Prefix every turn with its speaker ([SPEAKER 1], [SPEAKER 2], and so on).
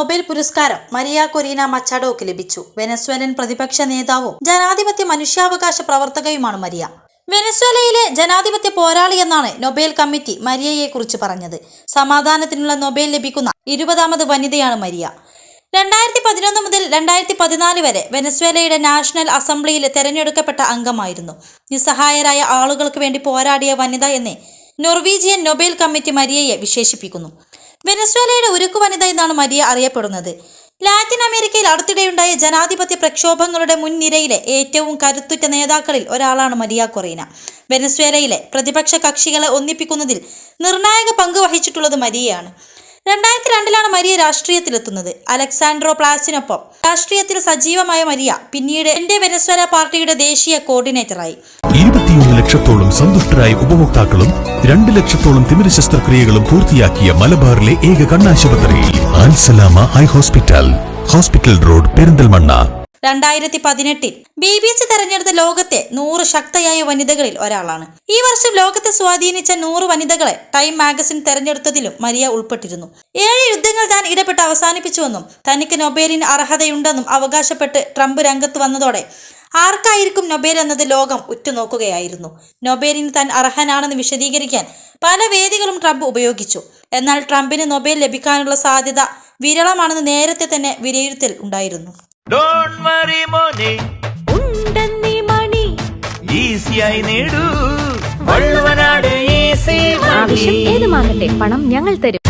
[SPEAKER 1] Nobel പുരസ്കാരം Maria കൊരീന മച്ചാഡോക്ക് ലഭിച്ചു. Venezuelan പ്രതിപക്ഷ നേതാവും ജനാധിപത്യ മനുഷ്യാവകാശ പ്രവർത്തകയുമാണ് മരിയ. വെനസ്വേലയിലെ ജനാധിപത്യ പോരാളി എന്നാണ് നൊബേൽ കമ്മിറ്റി മരിയയെ കുറിച്ച് പറഞ്ഞത്. സമാധാനത്തിനുള്ള നൊബേൽ ലഭിക്കുന്ന ഇരുപതാമത് വനിതയാണ് മരിയ. രണ്ടായിരത്തി പതിനൊന്ന് മുതൽ രണ്ടായിരത്തി പതിനാല് വരെ വെനസ്വേലയുടെ നാഷണൽ അസംബ്ലിയിൽ തെരഞ്ഞെടുക്കപ്പെട്ട അംഗമായിരുന്നു. നിസ്സഹായരായ ആളുകൾക്ക് വേണ്ടി പോരാടിയ വനിത എന്ന് നോർവീജിയൻ നൊബേൽ കമ്മിറ്റി മരിയയെ വിശേഷിപ്പിക്കുന്നു. വെനസ്വേലയുടെ ഉരുക്കു വനിത എന്നാണ് മരിയ അറിയപ്പെടുന്നത്. ലാറ്റിൻ അമേരിക്കയിൽ അടുത്തിടെയുണ്ടായ ജനാധിപത്യ പ്രക്ഷോഭങ്ങളുടെ മുൻനിരയിലെ ഏറ്റവും കരുത്തുറ്റ നേതാക്കളിൽ ഒരാളാണ് മരിയ കൊറീന. വെനസ്വേലയിലെ പ്രതിപക്ഷ കക്ഷികളെ ഒന്നിപ്പിക്കുന്നതിൽ നിർണായക പങ്ക് വഹിച്ചിട്ടുള്ളത് മരിയയാണ്. രണ്ടായിരത്തി രണ്ടിലാണ് മരിയ രാഷ്ട്രീയത്തിലെത്തുന്നത്. അലക്സാൻഡ്രോ പ്ലാസിനൊപ്പം. രാഷ്ട്രീയത്തിൽ സജീവമായ മരിയ പിന്നീട് എന്റെ വെനസ്വല പാർട്ടിയുടെ ദേശീയ കോർഡിനേറ്ററായി.
[SPEAKER 2] ഇരുപത്തിയൊന്ന് ലക്ഷത്തോളം സന്തുഷ്ടരായ ഉപഭോക്താക്കളും രണ്ട് ലക്ഷത്തോളം തിമിര ശസ്ത്രക്രിയകളും പൂർത്തിയാക്കിയ മലബാറിലെ ഏക കണ്ണാശുപത്രി ഹോസ്പിറ്റൽ. Hospital road Perinthalmanna.
[SPEAKER 1] രണ്ടായിരത്തി പതിനെട്ടിൽ ബി ബി സി തെരഞ്ഞെടുത്ത ലോകത്തെ നൂറ് ശക്തയായ വനിതകളിൽ ഒരാളാണ്. ഈ വർഷം ലോകത്തെ സ്വാധീനിച്ച നൂറ് വനിതകളെ ടൈം മാഗസിൻ തെരഞ്ഞെടുത്തതിലും മരിയ ഉൾപ്പെട്ടിരുന്നു. ഏഴ് യുദ്ധങ്ങൾ താൻ ഇടപെട്ട് അവസാനിപ്പിച്ചുവെന്നും തനിക്ക് നൊബേലിന് അർഹതയുണ്ടെന്നും അവകാശപ്പെട്ട് ട്രംപ് രംഗത്ത് വന്നതോടെ ആർക്കായിരിക്കും നൊബേൽ എന്നത് ലോകം ഉറ്റുനോക്കുകയായിരുന്നു. നൊബേലിന് താൻ അർഹനാണെന്ന് വിശദീകരിക്കാൻ പല വേദികളും ട്രംപ് ഉപയോഗിച്ചു. എന്നാൽ ട്രംപിന് നൊബേൽ ലഭിക്കാനുള്ള സാധ്യത വിരളമാണെന്ന് നേരത്തെ തന്നെ വിലയിരുത്തൽ ഉണ്ടായിരുന്നു.
[SPEAKER 3] ഡോൺ വറി മോനെ
[SPEAKER 4] ഉണ്ടെന്നീ മണി.
[SPEAKER 3] ഈസിയായി നേടൂ. വള്ളുവനാട് ഈസി
[SPEAKER 4] ആവശ്യം ഏതുമാകട്ടെ പണം ഞങ്ങൾ തരും.